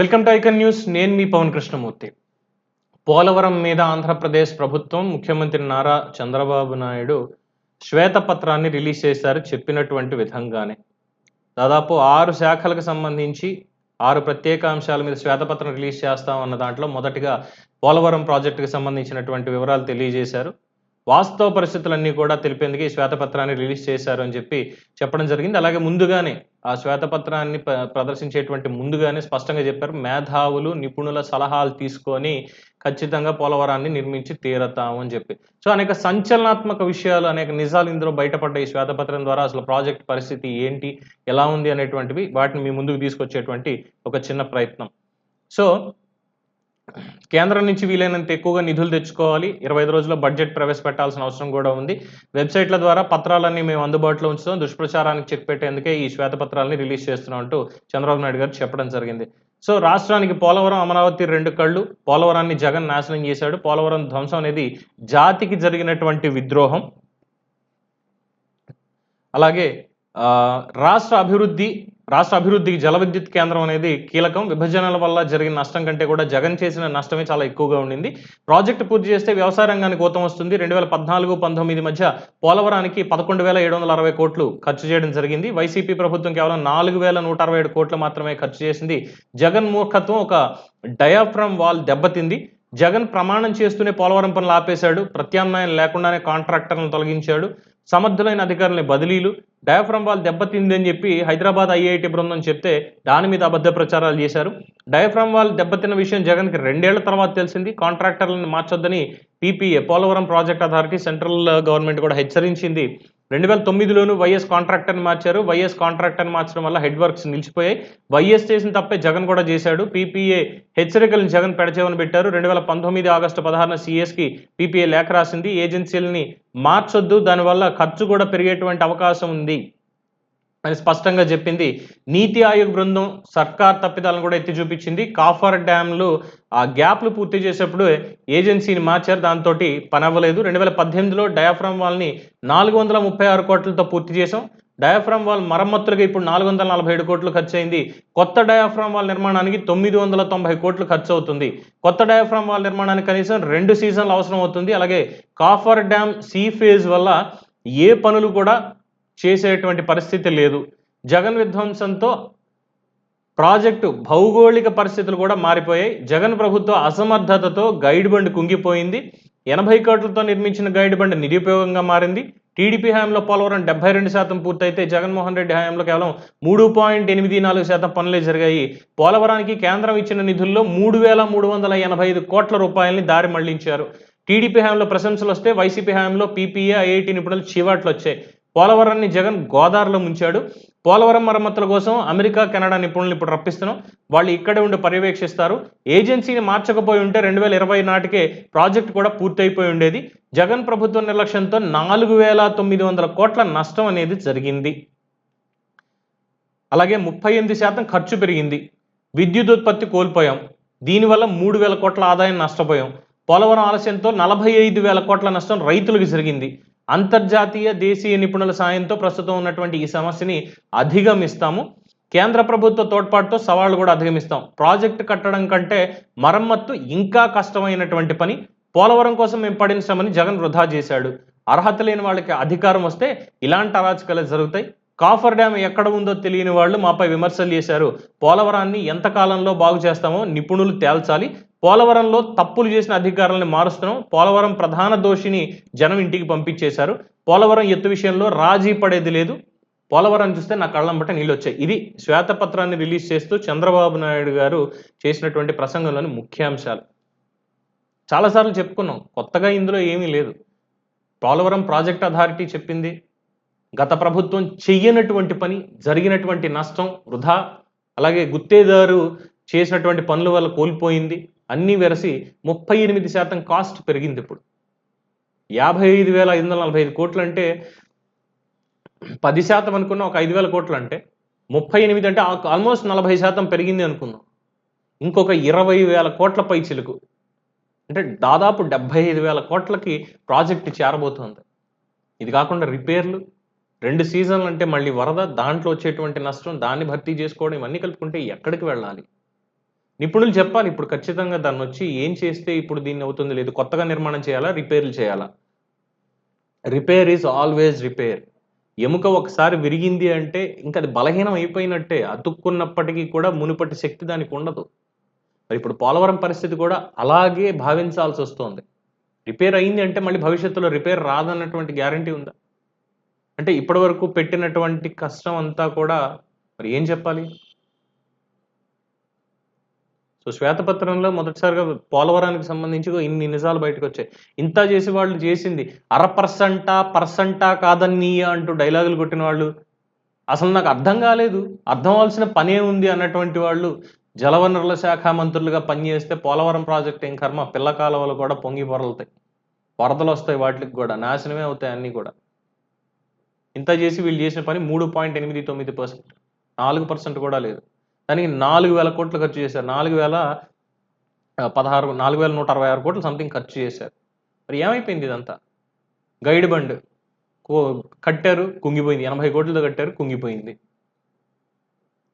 Welcome to icon news. నేను మీ పవన్ కృష్ణమూర్తి. పోలవరం మీద ఆంధ్రప్రదేశ్ ప్రభుత్వం ముఖ్యమంత్రి నారా చంద్రబాబు నాయుడు శ్వేతపత్రాన్ని రిలీజ్ చేశారు చెప్పినటువంటి విధంగానే. దాదాపు ఆరు శాఖలకు సంబంధించి ఆరు ప్రత్యేక అంశాల మీద శ్వేతపత్రం రిలీజ్ చేస్తామన్న దాంట్లో మొదటిగా పోలవరం ప్రాజెక్టుకి సంబంధించినటువంటి వివరాలు తెలియజేశారు. వాస్తవ పరిస్థితులన్నీ కూడా తెలిపేందుకు ఈ శ్వేతపత్రాన్ని రిలీజ్ చేశారు అని చెప్పి చెప్పడం జరిగింది. అలాగే ముందుగానే ఆ శ్వేతపత్రాన్ని ప్ర- ప్రదర్శించేటువంటి ముందుగానే స్పష్టంగా చెప్పారు. మేధావులు నిపుణుల సలహాలు తీసుకొని ఖచ్చితంగా పోలవరాన్ని నిర్మించి తీరతాము అని చెప్పి. సో అనేక సంచలనాత్మక విషయాలు అనేక నిజాలు ఇందులో బయటపడ్డ ఈ శ్వేతపత్రం ద్వారా అసలు ప్రాజెక్ట్ పరిస్థితి ఏంటి ఎలా ఉంది అనేటువంటివి వాటిని మీ ముందుకు తీసుకొచ్చేటువంటి ఒక చిన్న ప్రయత్నం. సో కేంద్రం నుంచి వీలైనంత ఎక్కువగా నిధులు తెచ్చుకోవాలి. ఇరవై ఐదు రోజుల్లో బడ్జెట్ ప్రవేశపెట్టాల్సిన అవసరం కూడా ఉంది. వెబ్సైట్ల ద్వారా పత్రాలన్నీ మేము అందుబాటులో ఉంచుతాం. దుష్ప్రచారానికి చెక్ పెట్టేందుకే ఈ శ్వేతపత్రాలని రిలీజ్ చేస్తున్నాం అంటూ చంద్రబాబు నాయుడు గారు చెప్పడం జరిగింది. సో రాష్ట్రానికి పోలవరం అమరావతి రెండు కళ్ళు పోలవరాన్ని జగన్ నాశనం చేశాడు. పోలవరం ధ్వంసం అనేది జాతికి జరిగినటువంటి విద్రోహం. అలాగే రాష్ట్ర అభివృద్ధి రాష్ట్ర అభివృద్ధికి జల విద్యుత్ కేంద్రం అనేది కీలకం. విభజనల వల్ల జరిగిన నష్టం కంటే కూడా జగన్ చేసిన నష్టమే చాలా ఎక్కువగా ఉండింది. ప్రాజెక్టు పూర్తి చేస్తే వ్యవసాయ రంగానికి ఊతం వస్తుంది. రెండు వేల పద్నాలుగు పంతొమ్మిది మధ్య పోలవరానికి పదకొండు వేల ఏడు వందల అరవై కోట్లు ఖర్చు చేయడం జరిగింది. వైసీపీ ప్రభుత్వం కేవలం నాలుగు వేల నూట అరవై ఏడు కోట్లు మాత్రమే ఖర్చు చేసింది. జగన్ మూర్ఖత్వం ఒక డయాఫ్రమ్ వాల్ దెబ్బతింది. జగన్ ప్రమాణం చేస్తూనే పోలవరం పనులు ఆపేశాడు. ప్రత్యామ్నాయం లేకుండానే కాంట్రాక్టర్లను తొలగించాడు. సమర్థులైన అధికారులని బదిలీలు డయాఫ్రమ్ వాల్ దెబ్బతిందని చెప్పి హైదరాబాద్ ఐఐటి బృందం చెప్తే దాని మీద అబద్ధ ప్రచారాలు చేశారు. డయాఫ్రమ్ వాల్ దెబ్బతిన్న విషయం జగన్కి రెండేళ్ళ తర్వాత తెలిసింది. కాంట్రాక్టర్లను మార్చొద్దని PPA Polavaram project authority central government కూడా హెచ్చరించింది. రెండు వేల తొమ్మిదిలోనూ వైఎస్ కాంట్రాక్టర్ని మార్చారు. వైఎస్ కాంట్రాక్టర్ని మార్చడం వల్ల హెడ్ వర్క్స్ నిలిచిపోయాయి. వైఎస్ చేసిన తప్పే జగన్ కూడా చేశాడు. పీపీఏ హెచ్చరికలను జగన్ పెడచేవని పెట్టారు. రెండు వేల పంతొమ్మిది ఆగస్టు పదహారున సిఎస్కి పీపీఏ లేఖ రాసింది. ఏజెన్సీలని మార్చొద్దు. దానివల్ల ఖర్చు కూడా పెరిగేటువంటి అవకాశం ఉంది. అని స్పష్టంగా చెప్పింది. నీతి ఆయోగ్ బృందం సర్కార్ తప్పిదాలను కూడా ఎత్తి చూపించింది. కాఫర్ డ్యామ్లు ఆ గ్యాప్లు పూర్తి చేసేప్పుడు ఏజెన్సీని మార్చారు. దాంతో పని అవ్వలేదు రెండు వేల పద్దెనిమిదిలో డయాఫ్రమ్ వాల్ని నాలుగు వందల ముప్పై ఆరు కోట్లతో పూర్తి చేసాం డయాఫ్రమ్ వాల్ మరమ్మతులుగా ఇప్పుడు నాలుగు వందల నలభై ఏడు కోట్లు ఖర్చు అయింది కొత్త డయాఫ్రమ్ వాల్ నిర్మాణానికి తొమ్మిది వందల తొంభై కోట్లు ఖర్చు అవుతుంది కొత్త డయాఫ్రమ్ వాల్ నిర్మాణానికి కనీసం రెండు సీజన్లు అవసరం అవుతుంది అలాగే కాఫర్ డ్యామ్ సీ ఫేజ్ వల్ల ఏ పనులు కూడా చేసేటువంటి పరిస్థితి లేదు. జగన్ విధ్వంసంతో ప్రాజెక్టు భౌగోళిక పరిస్థితులు కూడా మారిపోయాయి. జగన్ ప్రభుత్వ అసమర్థతతో గైడ్ బండ్ కుంగిపోయింది. ఎనభై కోట్లతో నిర్మించిన గైడ్ బండ్ నిరుపయోగంగా మారింది. టీడీపీ హయాంలో పోలవరం డెబ్బై రెండు శాతం పూర్తయితే జగన్మోహన్ రెడ్డి హయాంలో కేవలం మూడు పాయింట్ ఎనిమిది నాలుగు శాతం పనులే జరిగాయి. పోలవరానికి కేంద్రం ఇచ్చిన నిధుల్లో మూడు వేల మూడు వందల ఎనభై ఐదు కోట్ల రూపాయలని దారి మళ్ళించారు. టీడీపీ హయాంలో ప్రశంసలు వస్తే వైసీపీ హయాంలో పీపీఏ ఐఐటి నిపుణులు చీవాట్లు వచ్చాయి. పోలవరాన్ని జగన్ గోదావరిలో ముంచాడు. పోలవరం మరమ్మతుల కోసం అమెరికా కెనడా నిపుణులు ఇప్పుడు రప్పిస్తున్నాం. వాళ్ళు ఇక్కడే ఉండి పర్యవేక్షిస్తారు. ఏజెన్సీని మార్చకపోయి ఉంటే రెండు వేల ఇరవై నాటికే ప్రాజెక్ట్ కూడా పూర్తయిపోయి ఉండేది. జగన్ ప్రభుత్వం నిర్లక్ష్యంతో నాలుగు వేల తొమ్మిది వందల కోట్ల నష్టం అనేది జరిగింది. అలాగే ముప్పై ఎనిమిది శాతం ఖర్చు పెరిగింది. విద్యుత్ ఉత్పత్తి కోల్పోయాం. దీనివల్ల మూడు వేల కోట్ల ఆదాయం నష్టపోయాం. పోలవరం ఆలస్యంతో నలభై ఐదు వేల కోట్ల నష్టం రైతులకు జరిగింది. అంతర్జాతీయ దేశీయ నిపుణుల సాయంతో ప్రస్తుతం ఉన్నటువంటి ఈ సమస్యని అధిగమిస్తాము. కేంద్ర ప్రభుత్వ తోడ్పాటుతో సవాళ్ళు కూడా అధిగమిస్తాం. ప్రాజెక్టు కట్టడం కంటే మరమ్మత్తు ఇంకా కష్టమైనటువంటి పని. పోలవరం కోసం మేము పడిన శ్రమని జగన్ వృధా చేశాడు. అర్హత లేని వాళ్ళకి అధికారం వస్తే ఇలాంటి అరాచకాలు జరుగుతాయి. కాఫర్ డ్యామ్ ఎక్కడ ఉందో తెలియని వాళ్ళు మాపై విమర్శలు చేశారు. పోలవరాన్ని ఎంత కాలంలో బాగు చేస్తామో నిపుణులు తేల్చాలి. పోలవరంలో తప్పులు చేసిన అధికారులను మారుస్తున్నాం. పోలవరం ప్రధాన దోషిని జనం ఇంటికి పంపించేశారు. పోలవరం ఎత్తు విషయంలో రాజీ పడేది లేదు. పోలవరం చూస్తే నా కళ్ళం బట్ట నీళ్ళు వచ్చాయి. ఇది శ్వేతపత్రాన్ని రిలీజ్ చేస్తూ చంద్రబాబు నాయుడు గారు చేసినటువంటి ప్రసంగంలోని ముఖ్యాంశాలు. చాలాసార్లు చెప్పుకున్నాం కొత్తగా ఇందులో ఏమీ లేదు. పోలవరం ప్రాజెక్ట్ అథారిటీ చెప్పింది గత ప్రభుత్వం చెయ్యనటువంటి పని జరిగినటువంటి నష్టం వృధా అలాగే గుత్తేదారు చేసినటువంటి పనుల వల్ల కోల్పోయింది. అన్నీ వెరసి ముప్పై ఎనిమిది శాతం కాస్ట్ పెరిగింది ఇప్పుడు. యాభై ఐదు వేల ఐదు వందల నలభై ఐదు కోట్లు అంటే పది శాతం అనుకున్న ఒక ఐదు వేల కోట్లు అంటే ముప్పై ఎనిమిది అంటే ఆల్మోస్ట్ నలభై శాతం పెరిగింది అనుకుందాం. ఇంకొక ఇరవై వేల కోట్ల పై చిలుకు. అంటే దాదాపు డెబ్బై ఐదు వేల కోట్లకి ప్రాజెక్ట్ చేరబోతోంది. ఇది కాకుండా రిపేర్లు రెండు సీజన్లు అంటే మళ్ళీ వరద దాంట్లో వచ్చేటువంటి నష్టం దాన్ని భర్తీ చేసుకోవడం ఇవన్నీ కలుపుకుంటే ఎక్కడికి వెళ్ళాలి? నిపుణులు చెప్పాలి ఇప్పుడు ఖచ్చితంగా దాన్ని వచ్చి ఏం చేస్తే ఇప్పుడు దీన్ని అవుతుంది లేదు కొత్తగా నిర్మాణం చేయాలా రిపేర్లు చేయాలా? Repair is always repair. ఎముక ఒకసారి విరిగింది అంటే ఇంకా అది బలహీనం అయిపోయినట్టే అతుక్కున్నప్పటికీ కూడా మునుపటి శక్తి దానికి ఉండదు. మరి ఇప్పుడు పోలవరం పరిస్థితి కూడా అలాగే భావించాల్సి వస్తుంది. రిపేర్ అయింది అంటే మళ్ళీ భవిష్యత్తులో రిపేర్ రాదన్నటువంటి గ్యారంటీ ఉందా? అంటే ఇప్పటి వరకు పెట్టినటువంటి కష్టం అంతా కూడా మరి ఏం చెప్పాలి? సో శ్వేతపత్రంలో మొదటిసారిగా పోలవరానికి సంబంధించి ఇన్ని నిజాలు బయటకు వచ్చాయి ఇంత చేసి వాళ్ళు చేసింది అర పర్సంటా పర్సంటా కాదన్నీయ అంటూ డైలాగులు కొట్టిన వాళ్ళు అసలు నాకు అర్థం కాలేదు. అర్థం అవ్వాల్సిన పనే ఉంది అన్నటువంటి వాళ్ళు జలవనరుల శాఖ మంత్రులుగా పనిచేస్తే పోలవరం ప్రాజెక్ట్ ఏం కర్మ? పిల్ల కాలువలు కూడా పొంగి పొరలుతాయి. వరదలు వస్తాయి వాటికి కూడా. నాశనమే అవుతాయి అన్నీ కూడా. ఇంత చేసి వీళ్ళు చేసిన పని మూడు పాయింట్ ఎనిమిది తొమ్మిది పర్సెంట్. నాలుగు పర్సెంట్ కూడా లేదు. దానికి నాలుగు వేల కోట్లు ఖర్చు చేశారు. నాలుగు వేల పదహారు నాలుగు వేల నూట అరవై ఆరు కోట్లు సంథింగ్ ఖర్చు చేశారు. మరి ఏమైపోయింది ఇదంతా? గైడ్ బండ్ కట్టారు కుంగిపోయింది. ఎనభై కోట్లతో కట్టారు కుంగిపోయింది.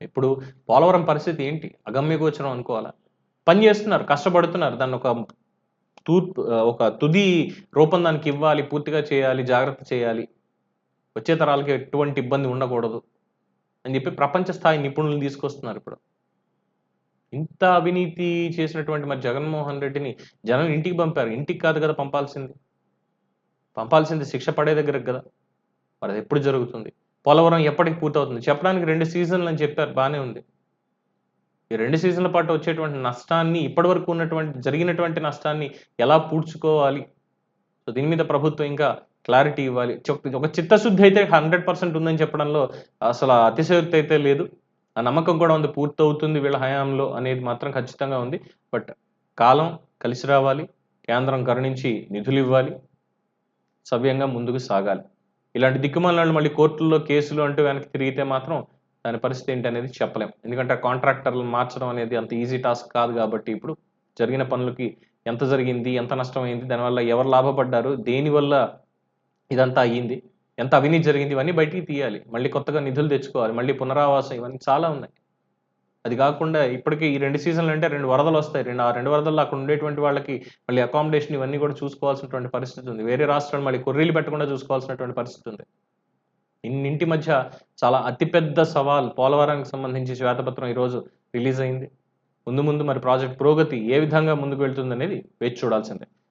ఇప్పుడు పోలవరం పరిస్థితి ఏంటి? అగమ్యగోచరం అనుకోవాలా? పని చేస్తున్నారు కష్టపడుతున్నారు. దాన్ని ఒక తూర్పు ఒక తుది రూపం దానికి ఇవ్వాలి పూర్తిగా చేయాలి జాగ్రత్త చేయాలి. వచ్చే తరాలకి ఎటువంటి ఇబ్బంది ఉండకూడదు. అని చెప్పి ప్రపంచ స్థాయి నిపుణులను తీసుకొస్తున్నారు ఇప్పుడు. ఇంత అవినీతి చేసినటువంటి మరి జగన్మోహన్ రెడ్డిని జనం ఇంటికి పంపారు. ఇంటికి కాదు కదా పంపాల్సింది. పంపాల్సింది శిక్ష పడే దగ్గరకు కదా. మరి అది ఎప్పుడు జరుగుతుంది? పోలవరం ఎప్పటికి పూర్తవుతుంది? చెప్పడానికి రెండు సీజన్లు అని చెప్పారు. బాగానే ఉంది. ఈ రెండు సీజన్ల పాటు వచ్చేటువంటి నష్టాన్ని ఇప్పటివరకు ఉన్నటువంటి జరిగినటువంటి నష్టాన్ని ఎలా పూడ్చుకోవాలి? సో దీని మీద ప్రభుత్వం ఇంకా క్లారిటీ ఇవ్వాలి. ఒక చిత్తశుద్ధి అయితే హండ్రెడ్ పర్సెంట్ ఉందని చెప్పడంలో అసలు అతిశయోక్తి అయితే లేదు. ఆ నమ్మకం కూడా ఉంది పూర్తవుతుంది వీళ్ళ హయాంలో అనేది మాత్రం ఖచ్చితంగా ఉంది. బట్ కాలం కలిసి రావాలి కేంద్రం కరుణించి నిధులు ఇవ్వాలి సవ్యంగా ముందుకు సాగాలి. ఇలాంటి దిక్కుమాలను మళ్ళీ కోర్టుల్లో కేసులు అంటూ వెనక్కి తిరిగితే మాత్రం దాని పరిస్థితి ఏంటి అనేది చెప్పలేం. ఎందుకంటే కాంట్రాక్టర్లు మార్చడం అనేది అంత ఈజీ టాస్క్ కాదు కాబట్టి ఇప్పుడు జరిగిన పనులకి ఎంత జరిగింది ఎంత నష్టం అయింది దానివల్ల ఎవరు లాభపడ్డారు దేనివల్ల ఇదంతా అయ్యింది. ఎంత అవినీతి జరిగింది ఇవన్నీ బయటికి తీయాలి. మళ్ళీ కొత్తగా నిధులు తెచ్చుకోవాలి. మళ్ళీ పునరావాసం ఇవన్నీ చాలా ఉన్నాయి. అది కాకుండా ఇప్పటికీ ఈ రెండు సీజన్లు అంటే రెండు వరదలు వస్తాయి. రెండు ఆ రెండు వరదల్లో అక్కడ ఉండేటువంటి వాళ్ళకి మళ్ళీ అకామిడేషన్ ఇవన్నీ కూడా చూసుకోవాల్సినటువంటి పరిస్థితి ఉంది. వేరే రాష్ట్రాలు మళ్ళీ కొర్రీలు పెట్టకుండా చూసుకోవాల్సినటువంటి పరిస్థితి ఉంది. ఇన్నింటి మధ్య చాలా అతిపెద్ద సవాల్ పోలవరానికి సంబంధించి శ్వేతపత్రం ఈరోజు రిలీజ్ అయింది. ముందు ముందు మరి ప్రాజెక్ట్ పురోగతి ఏ విధంగా ముందుకు వెళ్తుంది అనేది వేచి చూడాల్సిందే.